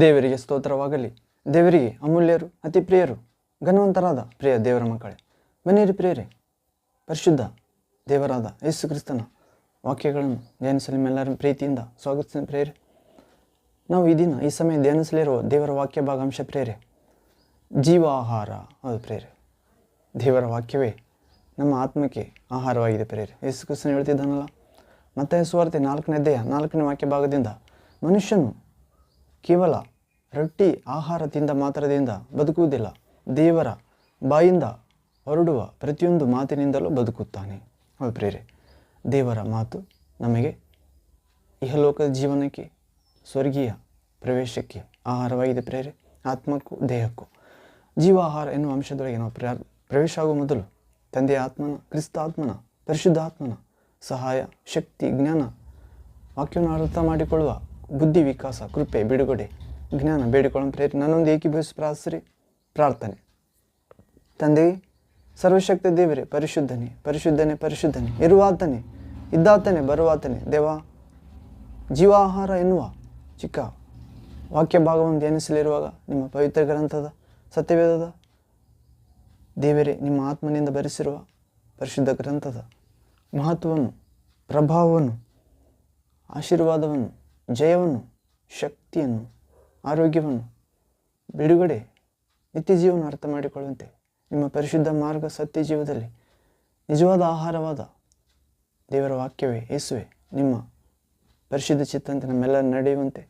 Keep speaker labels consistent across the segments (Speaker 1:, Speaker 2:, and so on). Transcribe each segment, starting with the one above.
Speaker 1: ದೇವರಿಗೆ ಸ್ತೋತ್ರವಾಗಲಿ. ದೇವರಿಗೆ ಅಮೂಲ್ಯರು ಅತಿ ಪ್ರಿಯರು ಘನವಂತರಾದ ಪ್ರಿಯ ದೇವರ ಮಕ್ಕಳೇ. ಬನ್ನಿರಿ ಪ್ರಿಯರೇ, ಪರಿಶುದ್ಧ ದೇವರಾದ ಯೇಸು ಕ್ರಿಸ್ತನ ವಾಕ್ಯಗಳನ್ನು ಧ್ಯಾನಿಸಲು ಪ್ರೀತಿಯಿಂದ ಸ್ವಾಗತಿಸಿದ ಪ್ರೇರೆ ನಾವು ಈ ದಿನ, ಈ ಸಮಯ ಧ್ಯಾನಿಸಲಿರುವ ದೇವರ ವಾಕ್ಯ ಭಾಗಾಂಶ ಪ್ರೇರೆ ಜೀವ ಆಹಾರ ಅದು ಪ್ರೇರೆ ದೇವರ ವಾಕ್ಯವೇ ನಮ್ಮ ಆತ್ಮಕ್ಕೆ ಆಹಾರವಾಗಿದೆ ಪ್ರೇರೆ ಯೇಸು ಕ್ರಿಸ್ತನ ಹೇಳ್ತಿದ್ದಾನಲ್ಲ ಮತ್ತೆ ಸುವಾರ್ತೆ ನಾಲ್ಕನೇ ದೇಹ ನಾಲ್ಕನೇ ವಾಕ್ಯ ಭಾಗದಿಂದ ಮನುಷ್ಯನು ಕೇವಲ ರೊಟ್ಟಿ ಆಹಾರದಿಂದ ಮಾತ್ರದಿಂದ ಬದುಕುವುದಿಲ್ಲ. ದೇವರ ಬಾಯಿಂದ ಹೊರಡುವ ಪ್ರತಿಯೊಂದು ಮಾತಿನಿಂದಲೂ ಬದುಕುತ್ತಾನೆ. ಹೌದು ಪ್ರೇರೆ ದೇವರ ಮಾತು ನಮಗೆ ಇಹಲೋಕದ ಜೀವನಕ್ಕೆ, ಸ್ವರ್ಗೀಯ ಪ್ರವೇಶಕ್ಕೆ ಆಹಾರವಾಗಿದೆ ಪ್ರೇರೆ ಆತ್ಮಕ್ಕೂ ದೇಹಕ್ಕೂ. ಜೀವ ಆಹಾರ ಎನ್ನುವ ಅಂಶದೊಳಗೆ ನಾವು ಪ್ರ ಪ್ರವೇಶ ಆಗುವ ಮೊದಲು ತಂದೆಯ ಆತ್ಮನ, ಕ್ರಿಸ್ತಾತ್ಮನ, ಪರಿಶುದ್ಧಾತ್ಮನ ಸಹಾಯ, ಶಕ್ತಿ, ಜ್ಞಾನ ವಾಕ್ಯವನ್ನು ಅರ್ಥ ಮಾಡಿಕೊಳ್ಳುವ ಬುದ್ಧಿ ವಿಕಾಸ, ಕೃಪೆ, ಬಿಡುಗಡೆ, ಜ್ಞಾನ ಬೇಡಿಕೊಳ್ಳೋ ಪ್ರೇರಿ ನನ್ನೊಂದು ಏಕೀಭವಿಸಿ ಪ್ರಾರ್ಥಿಸ್ರಿ ಪ್ರಾರ್ಥನೆ. ತಂದೆ, ಸರ್ವಶಕ್ತ ದೇವರೇ, ಪರಿಶುದ್ಧನೆ ಪರಿಶುದ್ಧನೆ, ಪರಿಶುದ್ಧನೇ, ಇರುವಾತನೇ, ಇದ್ದಾತನೇ, ಬರುವಾತನೇ, ದೇವ, ಜೀವಾಹಾರ ಎನ್ನುವ ಚಿಕ್ಕ ವಾಕ್ಯ ಭಾಗವನ್ನು ಧ್ಯಾನಿಸಲಿರುವಾಗ ನಿಮ್ಮ ಪವಿತ್ರ ಗ್ರಂಥದ ಸತ್ಯವೇದದ ದೇವರೇ, ನಿಮ್ಮ ಆತ್ಮನಿಂದ ಬರೆಸಿರುವ ಪರಿಶುದ್ಧ ಗ್ರಂಥದ ಮಹತ್ವವನ್ನು, ಪ್ರಭಾವವನ್ನು, ಆಶೀರ್ವಾದವನ್ನು ಜಯವನ್ನು, ಶಕ್ತಿಯನ್ನು, ಆರೋಗ್ಯವನ್ನು, ಬಿಡುಗಡೆ ನಿತ್ಯ ಜೀವನ ಅರ್ಥ ಮಾಡಿಕೊಳ್ಳುವಂತೆ ನಿಮ್ಮ ಪರಿಶುದ್ಧ ಮಾರ್ಗ ಸತ್ಯ ಜೀವದಲ್ಲಿ ನಿಜವಾದ ಆಹಾರವಾದ ದೇವರ ವಾಕ್ಯವೇ, ಯೇಸುವೆ, ನಿಮ್ಮ ಪರಿಶುದ್ಧ ಚಿತ್ತಂತೆ ನಮ್ಮೆಲ್ಲ ನಡೆಯುವಂತೆ,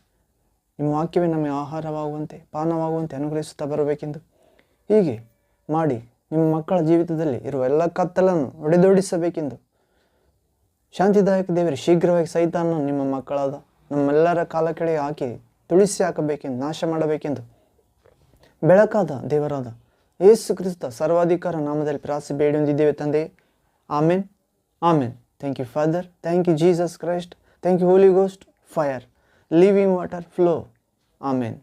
Speaker 1: ನಿಮ್ಮ ವಾಕ್ಯವೇ ನಮಗೆ ಆಹಾರವಾಗುವಂತೆ, ಪಾನವಾಗುವಂತೆ ಅನುಗ್ರಹಿಸುತ್ತಾ ಬರಬೇಕೆಂದು ಹೀಗೆ ಮಾಡಿ ನಿಮ್ಮ ಮಕ್ಕಳ ಜೀವಿತದಲ್ಲಿ ಇರುವ ಎಲ್ಲ ಕತ್ತಲನ್ನು ಒಡೆದೋಡಿಸಬೇಕೆಂದು ಶಾಂತಿದಾಯಕ ದೇವರೇ, ಶೀಘ್ರವಾಗಿ ಸೈತಾನ ನಿಮ್ಮ ಮಕ್ಕಳಾದ ನಮ್ಮೆಲ್ಲರ ಕಾಲ ಕೆಳಗೆ ಹಾಕಿ ತುಳಿಸಿ ಹಾಕಬೇಕೆಂದು, ನಾಶ ಮಾಡಬೇಕೆಂದು ಬೆಳಕಾದ ದೇವರಾದ ಯೇಸು ಕ್ರಿಸ್ತ ಸರ್ವಾಧಿಕಾರ ನಾಮದಲ್ಲಿ ಪ್ರಾಸಿ ಬೇಡಿ ಹೊಂದಿದ್ದೇವೆ ತಂದೆ. Amen. Amen. Thank you Father thank you Jesus Christ thank you Holy Ghost fire living water flow amen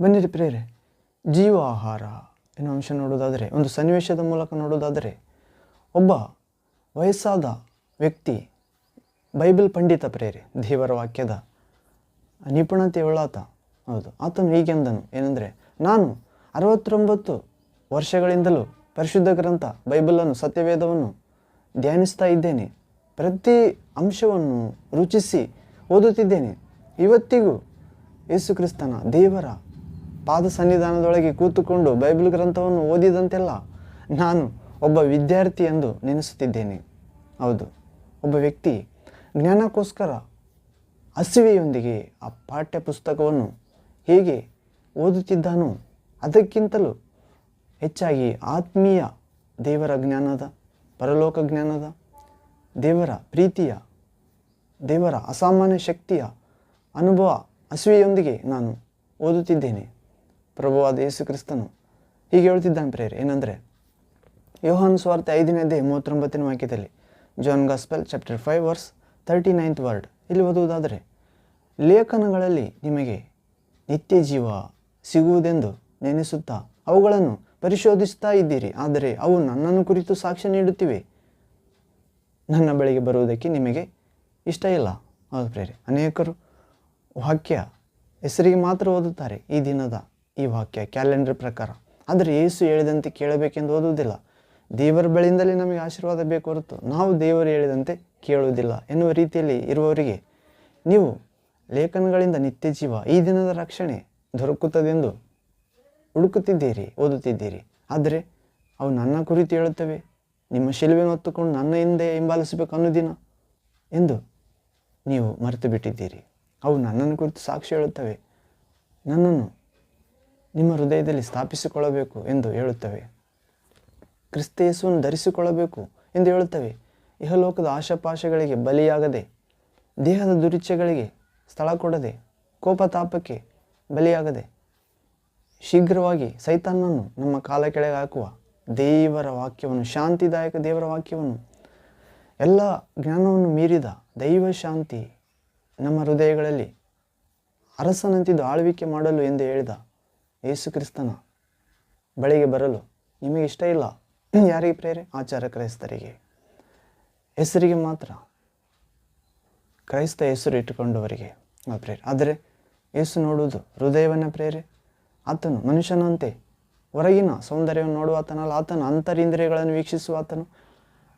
Speaker 1: ಬನ್ನಿರಿ ಪ್ರೇರೆ ಜೀವ ಆಹಾರ ಎನ್ನುವ ಅಂಶ ನೋಡೋದಾದರೆ ಒಂದು ಸನ್ನಿವೇಶದ ಮೂಲಕ ನೋಡೋದಾದರೆ ಒಬ್ಬ ವಯಸ್ಸಾದ ವ್ಯಕ್ತಿ ಬೈಬಲ್ ಪಂಡಿತ ಪ್ರೇರಿ, ದೇವರ ವಾಕ್ಯದ ನಿಪುಣತೆ ಉಳ್ಳಾತ ಹೌದು. ಆತನು ಹೀಗೆಂದನು ಏನಂದರೆ, ನಾನು ಅರವತ್ತೊಂಬತ್ತು ವರ್ಷಗಳಿಂದಲೂ ಪರಿಶುದ್ಧ ಗ್ರಂಥ, ಬೈಬಲನ್ನು, ಸತ್ಯವೇದವನ್ನು ಧ್ಯಾನಿಸ್ತಾ ಇದ್ದೇನೆ. ಪ್ರತಿ ಅಂಶವನ್ನು ರುಚಿಸಿ ಓದುತ್ತಿದ್ದೇನೆ. ಇವತ್ತಿಗೂ ಯೇಸು ಕ್ರಿಸ್ತನ ದೇವರ ಪಾದ ಸನ್ನಿಧಾನದೊಳಗೆ ಕೂತುಕೊಂಡು ಬೈಬಲ್ ಗ್ರಂಥವನ್ನು ಓದಿದಂತೆಲ್ಲ ನಾನು ಒಬ್ಬ ವಿದ್ಯಾರ್ಥಿ ಎಂದು ನೆನೆಸುತ್ತಿದ್ದೇನೆ. ಹೌದು. ಒಬ್ಬ ವ್ಯಕ್ತಿ ಜ್ಞಾನಕ್ಕೋಸ್ಕರ ಹಸಿವೆಯೊಂದಿಗೆ ಆ ಪಾಠ್ಯ ಪುಸ್ತಕವನ್ನು ಹೇಗೆ ಓದುತ್ತಿದ್ದಾನೋ ಅದಕ್ಕಿಂತಲೂ ಹೆಚ್ಚಾಗಿ ಆತ್ಮೀಯ ದೇವರ ಜ್ಞಾನದ, ಪರಲೋಕ ಜ್ಞಾನದ, ದೇವರ ಪ್ರೀತಿಯ, ದೇವರ ಅಸಾಮಾನ್ಯ ಶಕ್ತಿಯ ಅನುಭವ ಹಸಿವೆಯೊಂದಿಗೆ ನಾನು ಓದುತ್ತಿದ್ದೇನೆ. ಪ್ರಭುವಾದ ಯೇಸು ಕ್ರಿಸ್ತನು ಹೀಗೆ ಹೇಳ್ತಿದ್ದಾನೆ ಪ್ರೇರ್ ಏನಂದರೆ ಯೋಹಾನ್ ಸ್ವಾರ್ಥ ಐದನೇ ಅಧ್ಯಾಯ ಮೂವತ್ತೊಂಬತ್ತನೇ ವಾಕ್ಯದಲ್ಲಿ John gospel, chapter five, verse thirty ninth word. ಇಲ್ಲಿ ಓದುವುದಾದರೆ, ಲೇಖನಗಳಲ್ಲಿ ನಿಮಗೆ ನಿತ್ಯ ಜೀವ ಸಿಗುವುದೆಂದು ನೆನೆಸುತ್ತಾ ಅವುಗಳನ್ನು ಪರಿಶೋಧಿಸ್ತಾ ಇದ್ದೀರಿ. ಆದರೆ ಅವು ನನ್ನನ್ನು ಕುರಿತು ಸಾಕ್ಷ್ಯ ನೀಡುತ್ತಿವೆ. ನನ್ನ ಬಳಿಗೆ ಬರುವುದಕ್ಕೆ ನಿಮಗೆ ಇಷ್ಟ ಇಲ್ಲ. ಹೌದು ಪ್ರೇರಿ ಅನೇಕರು ವಾಕ್ಯ ಹೆಸರಿಗೆ ಮಾತ್ರ ಓದುತ್ತಾರೆ. ಈ ದಿನದ ಈ ವಾಕ್ಯ ಕ್ಯಾಲೆಂಡರ್ ಪ್ರಕಾರ. ಆದರೆ ಯೇಸು ಹೇಳಿದಂತೆ ಕೇಳಬೇಕೆಂದು ಓದುವುದಿಲ್ಲ. ದೇವರ ಬಳಿಯಿಂದಲೇ ನಮಗೆ ಆಶೀರ್ವಾದ ಬೇಕು ಹೊರತು ನಾವು ದೇವರು ಹೇಳಿದಂತೆ ಕೇಳುವುದಿಲ್ಲ ಎನ್ನುವ ರೀತಿಯಲ್ಲಿ ಇರುವವರಿಗೆ ನೀವು ಲೇಖನಗಳಿಂದ ನಿತ್ಯ ಜೀವ, ಈ ದಿನದ ರಕ್ಷಣೆ ದೊರಕುತ್ತದೆಂದು ಹುಡುಕುತ್ತಿದ್ದೀರಿ, ಓದುತ್ತಿದ್ದೀರಿ. ಆದರೆ ಅವು ನನ್ನ ಕುರಿತು ಹೇಳುತ್ತವೆ, ನಿಮ್ಮ ಶಿಲುವೆಯನ್ನು ಹೊತ್ತುಕೊಂಡು ನನ್ನ ಹಿಂದೆ ಹಿಂಬಾಲಿಸಬೇಕು ಅನ್ನೋದಿನ ಎಂದು ನೀವು ಮರೆತು ಬಿಟ್ಟಿದ್ದೀರಿ ಅವು ನನ್ನನ್ನು ಕುರಿತು ಸಾಕ್ಷಿ ಹೇಳುತ್ತವೆ, ನನ್ನನ್ನು ನಿಮ್ಮ ಹೃದಯದಲ್ಲಿ ಸ್ಥಾಪಿಸಿಕೊಳ್ಳಬೇಕು ಎಂದು ಹೇಳುತ್ತವೆ. ಕ್ರಿಸ್ತೇಸುವನ್ನು ಧರಿಸಿಕೊಳ್ಳಬೇಕು ಎಂದು ಹೇಳುತ್ತವೆ. ಇಹಲೋಕದ ಆಶಾಪಾಶಗಳಿಗೆ ಬಲಿಯಾಗದೆ, ದೇಹದ ದುರಿಚ್ಛೆಗಳಿಗೆ ಸ್ಥಳ ಕೊಡದೆ, ಕೋಪತಾಪಕ್ಕೆ ಬಲಿಯಾಗದೆ, ಶೀಘ್ರವಾಗಿ ಸೈತಾನನ್ನು ನಮ್ಮ ಕಾಲ ಕೆಳಗೆ ಹಾಕುವ ದೇವರ ವಾಕ್ಯವನ್ನು, ಶಾಂತಿದಾಯಕ ದೇವರ ವಾಕ್ಯವನ್ನು, ಎಲ್ಲ ಜ್ಞಾನವನ್ನು ಮೀರಿದ ದೈವ ಶಾಂತಿ ನಮ್ಮ ಹೃದಯಗಳಲ್ಲಿ ಅರಸನಂತಿದ್ದು ಆಳ್ವಿಕೆ ಮಾಡಲು ಎಂದು ಹೇಳಿದ ಯೇಸು ಕ್ರಿಸ್ತನ ಬಳಿಗೆ ಬರಲು ನಿಮಗೆ ಇಷ್ಟ ಇಲ್ಲ. ಯಾರಿಗೆ ಪ್ರೇರೆ? ಆಚಾರ ಕ್ರೈಸ್ತರಿಗೆ. ಹೆಸರಿಗೆ ಮಾತ್ರ. ಕ್ರೈಸ್ತ ಹೆಸರು ಇಟ್ಟುಕೊಂಡವರಿಗೆ ಆ ಪ್ರೇರೆ. ಆದರೆ ಯೇಸು ನೋಡುವುದು ಹೃದಯವನ್ನು ಪ್ರೇರೆ. ಆತನು ಮನುಷ್ಯನಂತೆ ಹೊರಗಿನ ಸೌಂದರ್ಯವನ್ನು ನೋಡುವ ಆತನಲ್ಲ, ಆತನ ಅಂತರಿಂದ್ರಿಯಗಳನ್ನು ವೀಕ್ಷಿಸುವ ಆತನು.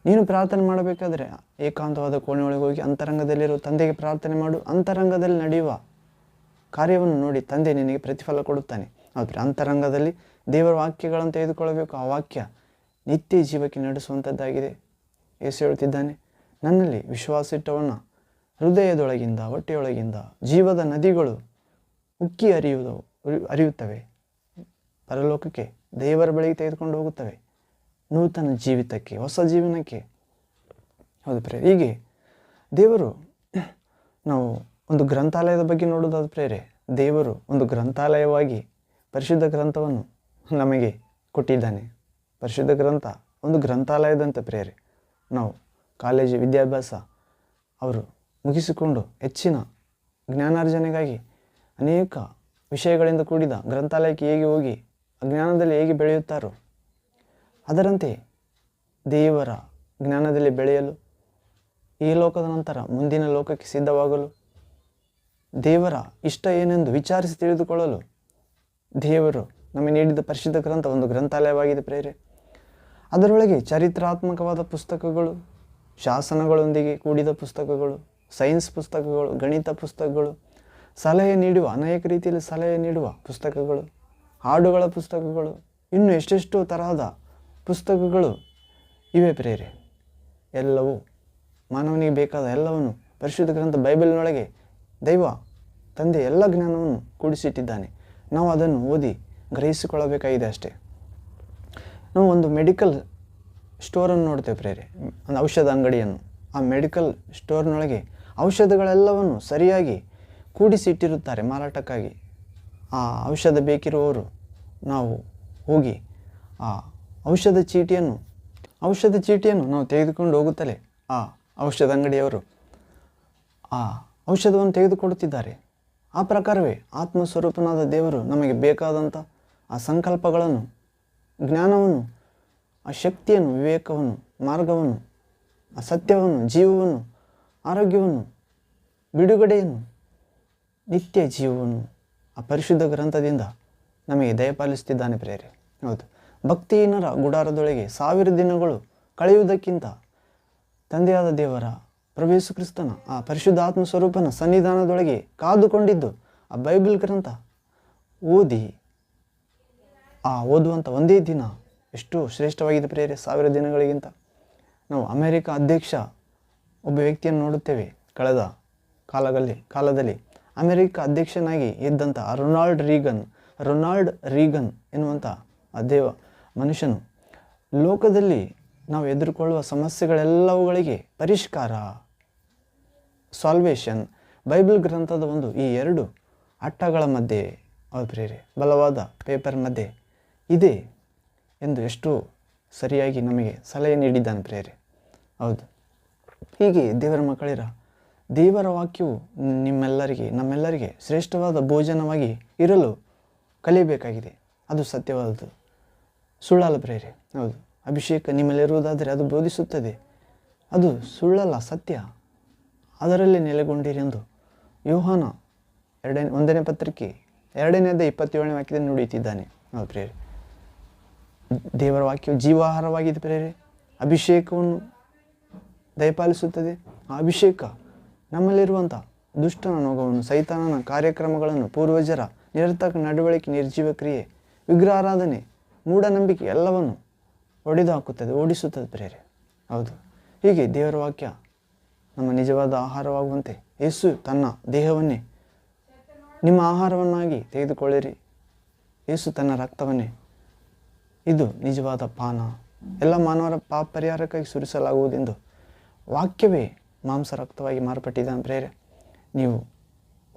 Speaker 1: ನೀನು ಪ್ರಾರ್ಥನೆ ಮಾಡಬೇಕಾದ್ರೆ ಏಕಾಂತವಾದ ಕೋಣೆಯೊಳಗೆ ಹೋಗಿ ಅಂತರಂಗದಲ್ಲಿರುವ ತಂದೆಗೆ ಪ್ರಾರ್ಥನೆ ಮಾಡು, ಅಂತರಂಗದಲ್ಲಿ ನಡೆಯುವ ಕಾರ್ಯವನ್ನು ನೋಡಿ ತಂದೆ ನಿನಗೆ ಪ್ರತಿಫಲ ಕೊಡುತ್ತಾನೆ. ಆದರೆ ಅಂತರಂಗದಲ್ಲಿ ದೇವರ ವಾಕ್ಯಗಳನ್ನು ತೆಗೆದುಕೊಳ್ಳಬೇಕು. ಆ ವಾಕ್ಯ ನಿತ್ಯ ಜೀವಕ್ಕೆ ನಡೆಸುವಂಥದ್ದಾಗಿದೆ. ಯೇಸು ಹೇಳುತ್ತಿದ್ದಾನೆ, ನನ್ನಲ್ಲಿ ವಿಶ್ವಾಸ ಇಟ್ಟವನ್ನ ಹೃದಯದೊಳಗಿಂದ, ಹೊಟ್ಟೆಯೊಳಗಿಂದ ಜೀವದ ನದಿಗಳು ಉಕ್ಕಿ ಹರಿಯುವುದು ಅರಿಯುತ್ತವೆ ಪರಲೋಕಕ್ಕೆ ದೇವರ ಬಳಿಗೆ ತೆಗೆದುಕೊಂಡು ಹೋಗುತ್ತವೆ. ನೂತನ ಜೀವಿತಕ್ಕೆ, ಹೊಸ ಜೀವನಕ್ಕೆ. ಹೌದು ಪ್ರೇರೆ ಹೀಗೆ ದೇವರು ನಾವು ಒಂದು ಗ್ರಂಥಾಲಯದ ಬಗ್ಗೆ ನೋಡೋದಾದ ಪ್ರೇರೆ ದೇವರು ಒಂದು ಗ್ರಂಥಾಲಯವಾಗಿ ಪರಿಶುದ್ಧ ಗ್ರಂಥವನ್ನು ನಮಗೆ ಕೊಟ್ಟಿದ್ದಾನೆ. ಪರಿಶುದ್ಧ ಗ್ರಂಥ, ಒಂದು ಗ್ರಂಥಾಲಯದಂತೆ ಪ್ರೇರೆ ನಾವು ಕಾಲೇಜು ವಿದ್ಯಾಭ್ಯಾಸ ಅವರು ಮುಗಿಸಿಕೊಂಡು ಹೆಚ್ಚಿನ ಜ್ಞಾನಾರ್ಜನೆಗಾಗಿ ಅನೇಕ ವಿಷಯಗಳಿಂದ ಕೂಡಿದ ಗ್ರಂಥಾಲಯಕ್ಕೆ ಹೇಗೆ ಹೋಗಿ ಅಜ್ಞಾನದಲ್ಲಿ ಹೇಗೆ ಬೆಳೆಯುತ್ತಾರೋ, ಅದರಂತೆ ದೇವರ ಜ್ಞಾನದಲ್ಲಿ ಬೆಳೆಯಲು, ಈ ಲೋಕದ ನಂತರ ಮುಂದಿನ ಲೋಕಕ್ಕೆ ಸಿದ್ಧವಾಗಲು, ದೇವರ ಇಷ್ಟ ಏನೆಂದು ವಿಚಾರಿಸಿ ತಿಳಿದುಕೊಳ್ಳಲು ದೇವರು ನಮಗೆ ನೀಡಿದ ಪರಿಶುದ್ಧ ಗ್ರಂಥ ಒಂದು ಗ್ರಂಥಾಲಯವಾಗಿದೆ ಪ್ರೇರೆ. ಅದರೊಳಗೆ ಚರಿತ್ರಾತ್ಮಕವಾದ ಪುಸ್ತಕಗಳು, ಶಾಸನಗಳೊಂದಿಗೆ ಕೂಡಿದ ಪುಸ್ತಕಗಳು, ಸೈನ್ಸ್ ಪುಸ್ತಕಗಳು, ಗಣಿತ ಪುಸ್ತಕಗಳು, ಸಲಹೆ ನೀಡುವ, ಅನೇಕ ರೀತಿಯಲ್ಲಿ ಸಲಹೆ ನೀಡುವ ಪುಸ್ತಕಗಳು, ಹಾಡುಗಳ ಪುಸ್ತಕಗಳು, ಇನ್ನು ಎಷ್ಟೆಷ್ಟು ತರಹದ ಪುಸ್ತಕಗಳು ಇವೆ ಪ್ರೇರೆ. ಎಲ್ಲವೂ ಮಾನವನಿಗೆ ಬೇಕಾದ ಎಲ್ಲವನ್ನು ಪರಿಶುದ್ಧ ಗ್ರಂಥ ಬೈಬಲ್ನೊಳಗೆ ದೈವ ತಂದೆ ಎಲ್ಲ ಜ್ಞಾನವನ್ನು ಕೂಡಿಸಿಟ್ಟಿದ್ದಾನೆ. ನಾವು ಅದನ್ನು ಓದಿ ಗ್ರಹಿಸಿಕೊಳ್ಳಬೇಕಾಗಿದೆ ಅಷ್ಟೇ. ನಾವು ಒಂದು ಮೆಡಿಕಲ್ ಸ್ಟೋರನ್ನು ನೋಡ್ತೇವೆ ಪ್ರೇರಿ. ಒಂದು ಔಷಧ ಅಂಗಡಿಯನ್ನು. ಆ ಮೆಡಿಕಲ್ ಸ್ಟೋರ್ನೊಳಗೆ ಔಷಧಗಳೆಲ್ಲವನ್ನು ಸರಿಯಾಗಿ ಕೂಡಿಸಿಟ್ಟಿರುತ್ತಾರೆ ಮಾರಾಟಕ್ಕಾಗಿ. ಆ ಔಷಧ ಬೇಕಿರುವವರು ನಾವು ಹೋಗಿ ಆ ಔಷಧ ಚೀಟಿಯನ್ನು ಔಷಧ ಚೀಟಿಯನ್ನು ನಾವು ತೆಗೆದುಕೊಂಡು ಹೋಗುತ್ತಲೇ ಆ ಔಷಧ ಅಂಗಡಿಯವರು ಆ ಔಷಧವನ್ನು ತೆಗೆದುಕೊಡುತ್ತಿದ್ದಾರೆ. ಆ ಪ್ರಕಾರವೇ ಆತ್ಮಸ್ವರೂಪನಾದ ದೇವರು ನಮಗೆ ಬೇಕಾದಂಥ ಆ ಸಂಕಲ್ಪಗಳನ್ನು ಜ್ಞಾನವನ್ನು, ಆ ಶಕ್ತಿಯನ್ನು, ವಿವೇಕವನ್ನು, ಮಾರ್ಗವನ್ನು, ಆ ಸತ್ಯವನ್ನು, ಜೀವವನ್ನು, ಆರೋಗ್ಯವನ್ನು, ಬಿಡುಗಡೆಯನ್ನು, ನಿತ್ಯ ಜೀವವನ್ನು ಆ ಪರಿಶುದ್ಧ ಗ್ರಂಥದಿಂದ ನಮಗೆ ದಯಪಾಲಿಸುತ್ತಿದ್ದಾನೆ ಪ್ರೇರೆ ಹೌದು. ಭಕ್ತಿಹೀನರ ಗುಡಾರದೊಳಗೆ ಸಾವಿರ ದಿನಗಳು ಕಳೆಯುವುದಕ್ಕಿಂತ ತಂದೆಯಾದ ದೇವರ ಪ್ರವೇಶ ಕ್ರಿಸ್ತನ ಆ ಪರಿಶುದ್ಧ ಸ್ವರೂಪನ ಸನ್ನಿಧಾನದೊಳಗೆ ಕಾದುಕೊಂಡಿದ್ದು ಆ ಬೈಬಲ್ ಗ್ರಂಥ ಓದಿ ಆ ಓದುವಂಥ ಒಂದೇ ದಿನ ಎಷ್ಟು ಶ್ರೇಷ್ಠವಾಗಿದೆ ಪ್ರೇರೆ ಸಾವಿರ ದಿನಗಳಿಗಿಂತ. ನಾವು ಅಮೇರಿಕ ಅಧ್ಯಕ್ಷ ಒಬ್ಬ ವ್ಯಕ್ತಿಯನ್ನು ನೋಡುತ್ತೇವೆ ಕಳೆದ ಕಾಲದಲ್ಲಿ ಕಾಲದಲ್ಲಿ. ಅಮೇರಿಕ ಅಧ್ಯಕ್ಷನಾಗಿ ಇದ್ದಂಥ ರೊನಾಲ್ಡ್ ರೀಗನ್ ರೊನಾಲ್ಡ್ ರೀಗನ್ ಎನ್ನುವಂಥ ದೇವ ಮನುಷ್ಯನು ಲೋಕದಲ್ಲಿ ನಾವು ಎದುರುಕೊಳ್ಳುವ ಸಮಸ್ಯೆಗಳೆಲ್ಲವುಗಳಿಗೆ ಪರಿಷ್ಕಾರ ಸಾಲ್ವೇಷನ್ ಬೈಬಲ್ ಗ್ರಂಥದ ಒಂದು ಈ ಎರಡು ಅಟ್ಟಗಳ ಮಧ್ಯೆ ಅವ್ರ ಪ್ರೇರೆ ಬಲವಾದ ಪೇಪರ್ ಮಧ್ಯೆ ಇದೆ ಎಂದು ಎಷ್ಟು ಸರಿಯಾಗಿ ನಮಗೆ ಸಲಹೆ ನೀಡಿದ್ದಾನೆ ಪ್ರೇರೆ ಹೌದು. ಹೀಗೆ ದೇವರ ಮಕ್ಕಳಿರ ದೇವರ ವಾಕ್ಯವು ನಿಮ್ಮೆಲ್ಲರಿಗೆ, ನಮ್ಮೆಲ್ಲರಿಗೆ ಶ್ರೇಷ್ಠವಾದ ಭೋಜನವಾಗಿ ಇರಲು ಕಲಿಯಬೇಕಾಗಿದೆ. ಅದು ಸತ್ಯವಾದದ್ದು. ಸುಳ್ಳಲ್ಲ ಪ್ರೇರೆ ಹೌದು. ಅಭಿಷೇಕ ನಿಮ್ಮಲ್ಲಿರುವುದಾದರೆ ಅದು ಬೋಧಿಸುತ್ತದೆ. ಅದು ಸುಳ್ಳಲ್ಲ, ಸತ್ಯ. ಅದರಲ್ಲಿ ನೆಲೆಗೊಂಡಿರಿ ಎಂದು ಯೋಹಾನ ಎರಡನೇ, ಒಂದನೇ ಪತ್ರಿಕೆ ಎರಡನೇದ ಇಪ್ಪತ್ತೇಳನೇ ವಾಕ್ಯದಲ್ಲಿ ನುಡಿಯುತ್ತಿದ್ದಾನೆ. ಹೌದು ಪ್ರೇರೆ ದೇವರ ವಾಕ್ಯವು ಜೀವಾಹಾರವಾಗಿದೆ ಪ್ರೇರೆ. ಅಭಿಷೇಕವನ್ನು ದಯಪಾಲಿಸುತ್ತದೆ. ಆ ಅಭಿಷೇಕ ನಮ್ಮಲ್ಲಿರುವಂಥ ದುಷ್ಟನ ನೋಗವನ್ನು, ಸೈತಾನನ ಕಾರ್ಯಕ್ರಮಗಳನ್ನು, ಪೂರ್ವಜರ ನಿರರ್ಥಕ ನಡವಳಿಕೆ, ನಿರ್ಜೀವ ಕ್ರಿಯೆ, ವಿಗ್ರಹಾರಾಧನೆ, ಮೂಢನಂಬಿಕೆ ಎಲ್ಲವನ್ನು ಒಡೆದು ಹಾಕುತ್ತದೆ, ಓಡಿಸುತ್ತದೆ ಪ್ರೇರೆ. ಹೌದು. ಹೀಗೆ ದೇವರ ವಾಕ್ಯ ನಮ್ಮ ನಿಜವಾದ ಆಹಾರವಾಗುವಂತೆ ಯೇಸು ತನ್ನ ದೇಹವನ್ನೇ ನಿಮ್ಮ ಆಹಾರವನ್ನಾಗಿ ತೆಗೆದುಕೊಳ್ಳಿರಿ. ಯೇಸು ತನ್ನ ರಕ್ತವನ್ನೇ ಇದು ನಿಜವಾದ ಪಾನ. ಎಲ್ಲ ಮಾನವರ ಪಾಪ ಪರಿಹಾರಕ್ಕಾಗಿ ಸುರಿಸಲಾಗುವುದೆಂದು ವಾಕ್ಯವೇ ಮಾಂಸ ರಕ್ತವಾಗಿ ಮಾರ್ಪಟ್ಟಿದ್ದ ಪ್ರೇರೆ ನೀವು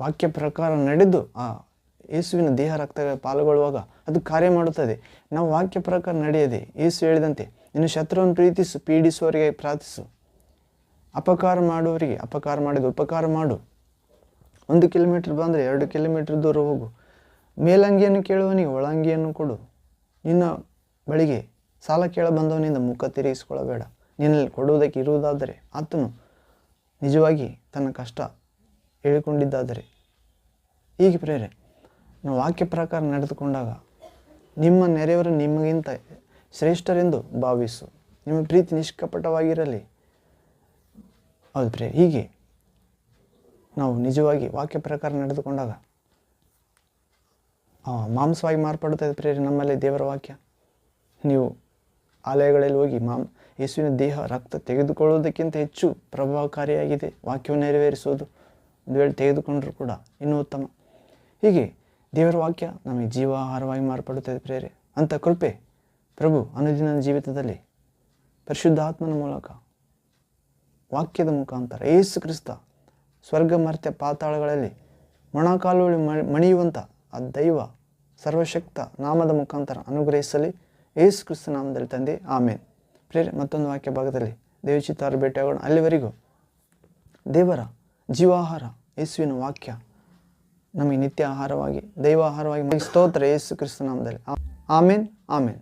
Speaker 1: ವಾಕ್ಯ ಪ್ರಕಾರ ನಡೆದು ಆ ಯೇಸುವಿನ ದೇಹ ರಕ್ತ ಪಾಲ್ಗೊಳ್ಳುವಾಗ ಅದು ಕಾರ್ಯ ಮಾಡುತ್ತದೆ. ನಾವು ವಾಕ್ಯ ಪ್ರಕಾರ ನಡೆಯದೆ ಯೇಸು ಹೇಳಿದಂತೆ ನೀನು ಶತ್ರುವನ್ನು ಪ್ರೀತಿಸು, ಪೀಡಿಸುವವರಿಗೆ ಪ್ರಾರ್ಥಿಸು. ಅಪಕಾರ ಮಾಡುವವರಿಗೆ ಅಪಕಾರ ಮಾಡಿದ ಉಪಕಾರ ಮಾಡು. ಒಂದು ಕಿಲೋಮೀಟ್ರ್ ಬಂದರೆ ಎರಡು ಕಿಲೋಮೀಟ್ರ್ ದೂರ ಹೋಗು. ಮೇಲಂಗಿಯನ್ನು ಕೇಳುವವನಿಗೆ ಒಳಂಗಿಯನ್ನು ಕೊಡು. ನಿನ್ನ ಬಳಿಗೆ ಸಾಲ ಕೇಳ ಬಂದವನಿಂದ ಮುಖ ತಿರುಗಿಸಿಕೊಳ್ಳಬೇಡ ನಿನ್ನಲ್ಲಿ ಕೊಡುವುದಕ್ಕೆ ಇರುವುದಾದರೆ ಆತನು ನಿಜವಾಗಿ ತನ್ನ ಕಷ್ಟ ಹೇಳಿಕೊಂಡಿದ್ದಾದರೆ. ಹೀಗೆ ಪ್ರೇರೆ ನಾವು ವಾಕ್ಯ ಪ್ರಕಾರ ನಡೆದುಕೊಂಡಾಗ ನಿಮ್ಮ ನೆರೆಯವರು ನಿಮಗಿಂತ ಶ್ರೇಷ್ಠರೆಂದು ಭಾವಿಸು. ನಿಮ್ಮ ಪ್ರೀತಿ ನಿಷ್ಕಪಟವಾಗಿರಲಿ. ಹೌದು ಪ್ರೇ ಹೀಗೆ ನಾವು ನಿಜವಾಗಿ ವಾಕ್ಯ ಪ್ರಕಾರ ನಡೆದುಕೊಂಡಾಗ ಮಾಂಸವಾಗಿ ಮಾರ್ಪಡುತ್ತದೆ ಪ್ರೇರಿ ನಮ್ಮಲ್ಲಿ ದೇವರ ವಾಕ್ಯ. ನೀವು ಆಲಯಗಳಲ್ಲಿ ಹೋಗಿ ಮಾಮ್ ಯೇಸುವಿನ ದೇಹ, ರಕ್ತ ತೆಗೆದುಕೊಳ್ಳುವುದಕ್ಕಿಂತ ಹೆಚ್ಚು ಪ್ರಭಾವಕಾರಿಯಾಗಿದೆ. ವಾಕ್ಯವನ್ನು ನೆರವೇರಿಸೋದು ಒಂದು ವೇಳೆ ತೆಗೆದುಕೊಂಡರೂ ಕೂಡ ಇನ್ನೂ ಉತ್ತಮ. ಹೀಗೆ ದೇವರ ವಾಕ್ಯ ನಮಗೆ ಜೀವಾಹಾರವಾಗಿ ಮಾರ್ಪಡುತ್ತದೆ ಪ್ರೇರೆ ಅಂಥ ಕೃಪೆ ಪ್ರಭು ಅನುದಿನ ಜೀವಿತದಲ್ಲಿ ಪರಿಶುದ್ಧಾತ್ಮನ ಮೂಲಕ ವಾಕ್ಯದ ಮುಖಾಂತರ ಏಸು ಕ್ರಿಸ್ತ ಸ್ವರ್ಗ ಮರ್ತ್ಯ ಪಾತಾಳಗಳಲ್ಲಿ ಮೊಣಕಾಲುಗಳು ಮ- ಮಣಿಯುವಂಥ ಆ ದೈವ ಸರ್ವಶಕ್ತ ನಾಮದ ಮುಖಾಂತರ ಅನುಗ್ರಹಿಸಲಿ. ಏಸು ಕ್ರಿಸ್ತ ನಾಮದಲ್ಲಿ ತಂದೆ. ಆಮೇನ್. ಪ್ರೇರೆ ಮತ್ತೊಂದು ವಾಕ್ಯ ಭಾಗದಲ್ಲಿ ದೇವಚಿತ್ತಾರು ಭೇಟಿಯಾಗೋಣ ಅಲ್ಲಿವರೆಗೂ ದೇವರ ಜೀವಾಹಾರ, ಯೇಸುವಿನ ವಾಕ್ಯ ನಮಗೆ ನಿತ್ಯ ಆಹಾರವಾಗಿ ದೈವಾಹಾರವಾಗಿ ಸ್ತೋತ್ರ ಯೇಸು ಕ್ರಿಸ್ತ ನಾಮದಲ್ಲಿ. ಆಮೇನ್. ಆಮೇನ್.